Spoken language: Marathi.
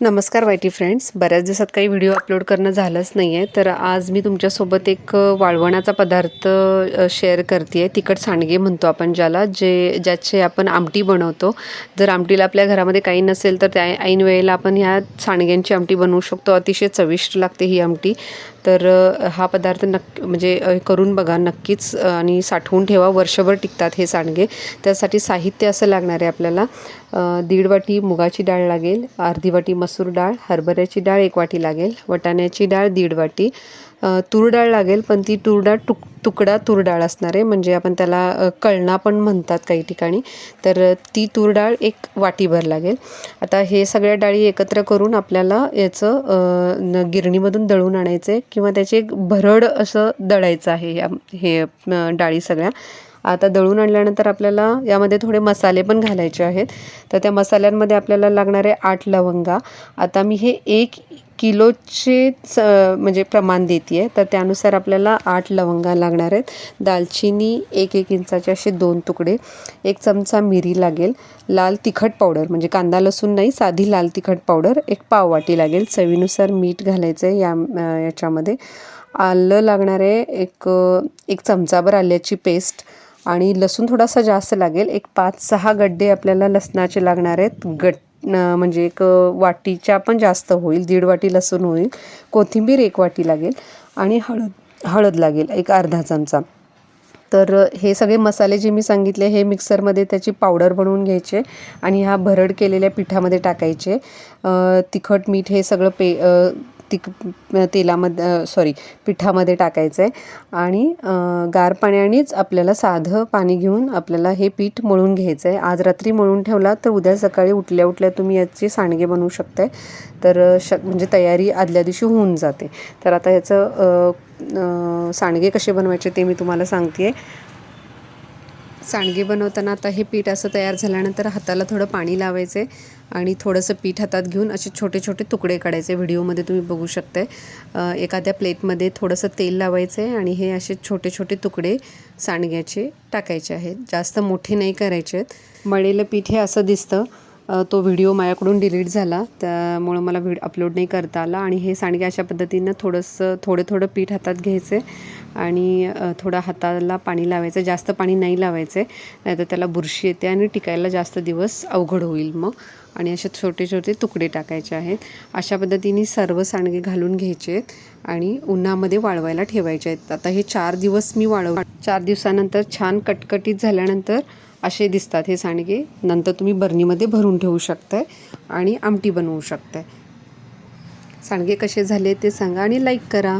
नमस्कार वाय टी फ्रेंड्स. बऱ्याच दिवसात काही व्हिडिओ अपलोड करणं झालंच नाही आहे तर आज मी तुमच्यासोबत एक वाळवणाचा पदार्थ शेअर करते आहे तिखट सांडगे म्हणतो आपण ज्याला जे ज्याचे आपण आमटी बनवतो. जर आमटीला आपल्या घरामध्ये काही नसेल तर त्या ऐन वेळेला आपण ह्या सांडग्यांची आमटी बनवू शकतो. अतिशय चविष्ट लागते ही आमटी. तर हा पदार्थ नक् म्हणजे करून बघा नक्कीच. आणि साठवून ठेवा. वर्षभर टिकतात हे सांडगे. त्यासाठी साहित्य असं लागणार आहे आपल्याला. दीड वाटी मुगाची डाळ लागेल अर्धी वाटी मसूर डाळ हरभऱ्याची डाळ एक वाटी लागेल वटाण्याची डाळ दीड वाटी. तूर डाळ लागेल पण ती तूर डाळ तुक तुकडा तूर डाळ असणार आहे म्हणजे आपण त्याला कळणा पण म्हणतात काही ठिकाणी. तर ती तूर डाळ एक वाटीभर लागेल. आता हे सगळ्या डाळी एकत्र करून आपल्याला याचं न गिरणीमधून दळून आणायचं आहे किंवा त्याचे एक भरड असं दळायचं आहे या हे डाळी सगळ्या. आता दळून आणल्यानंतर आपल्याला यामध्ये थोडे मसाले पण घालायचे आहेत. तर त्या मसाल्यांमध्ये आपल्याला लागणारे आठ लवंगा. आता मी हे एक किलोचे च म्हणजे प्रमाण देते आहे तर त्यानुसार आपल्याला आठ लवंगा लागणार आहेत. दालचिनी एक एक इंचाचे असे दोन तुकडे. एक चमचा मिरी लागेल. लाल तिखट पावडर म्हणजे कांदा लसूण नाही साधी लाल तिखट पावडर. एक पाव वाटी लागेल. चवीनुसार मीठ घालायचं आहे या याच्यामध्ये. आलं लागणार आहे एक एक चमचाभर आल्याची पेस्ट. आणि लसूण थोडासा जास्त लागेल. एक पाच सहा गड्डे आपल्याला लसणाचे लागणार आहेत. गट म्हणजे एक वाटीच्या पण जास्त होईल. दीड वाटी लसूण होईल. कोथिंबीर एक वाटी लागेल. आणि हळद हळद लागेल. एक अर्धा चमचा. तर हे सगळे मसाले जे मी सांगितले हे मिक्सरमध्ये त्याची पावडर बनवून घ्यायचे आणि ह्या भरड केलेल्या पिठामध्ये टाकायचे. तिखट मीठ हे सगळं पे तिक तेलामध्ये सॉरी पिठामध्ये टाकायचं आहे आणि गार पाण्यानेच आपल्याला साधं पाणी घेऊन आपल्याला हे पीठ मळून घ्यायचं आहे आज रात्री मळून ठेवला तर उद्या सकाळी उठल्या उठल्या तुम्ही याचे सांडगे बनवू शकताय. तर श म्हणजे तयारी आदल्या दिवशी होऊन जाते. तर आता याचं सांडगे कसे बनवायचे ते मी तुम्हाला सांगते सांडगे बनवताना आता हे पीठ असं तयार झाल्यानंतर हाताला थोडं पाणी लावायचे आणि थोडंसं पीठ हातात घेऊन असे छोटे छोटे तुकडे काढायचे. व्हिडिओमध्ये तुम्ही बघू शकताय. एखाद्या प्लेटमध्ये थोडंसं तेल लावायचं आहे आणि हे असे छोटे छोटे तुकडे सांडग्याचे टाकायचे आहेत. जास्त मोठे नाही करायचे आहेत. मळलेलं पीठ हे असं दिसतं. तो व्हिडिओ माझ्याकडून डिलीट झाला. त्यामुळं मला व्हिड अपलोड नाही करता आला. आणि हे सांडगे अशा पद्धतीनं थोडंसं थोडं थोडं पीठ हातात घ्यायचे. आणि थोडं हाताला पाणी लावायचं. जास्त पाणी नाही लावायचं. नाहीतर त्याला बुरशी येते आणि टिकायला जास्त दिवस अवघड होईल मग. आणि असे छोटे छोटे तुकडे टाकायचे आहेत. अशा पद्धतीने सर्व सांडगे घालून घ्यायचे आहेत. आणि उन्हामध्ये वाळवायला ठेवायचे आहेत. आता हे चार दिवस मी वाळव चार दिवसानंतर छान कटकटीत झाल्यानंतर असे दिसतात हे सांडगे. नंतर तुम्ही बरणीमध्ये भरून ठेवू शकताय आणि आमटी बनवू शकताय. सांडगे कसे झाले ते सांगा आणि लाईक करा.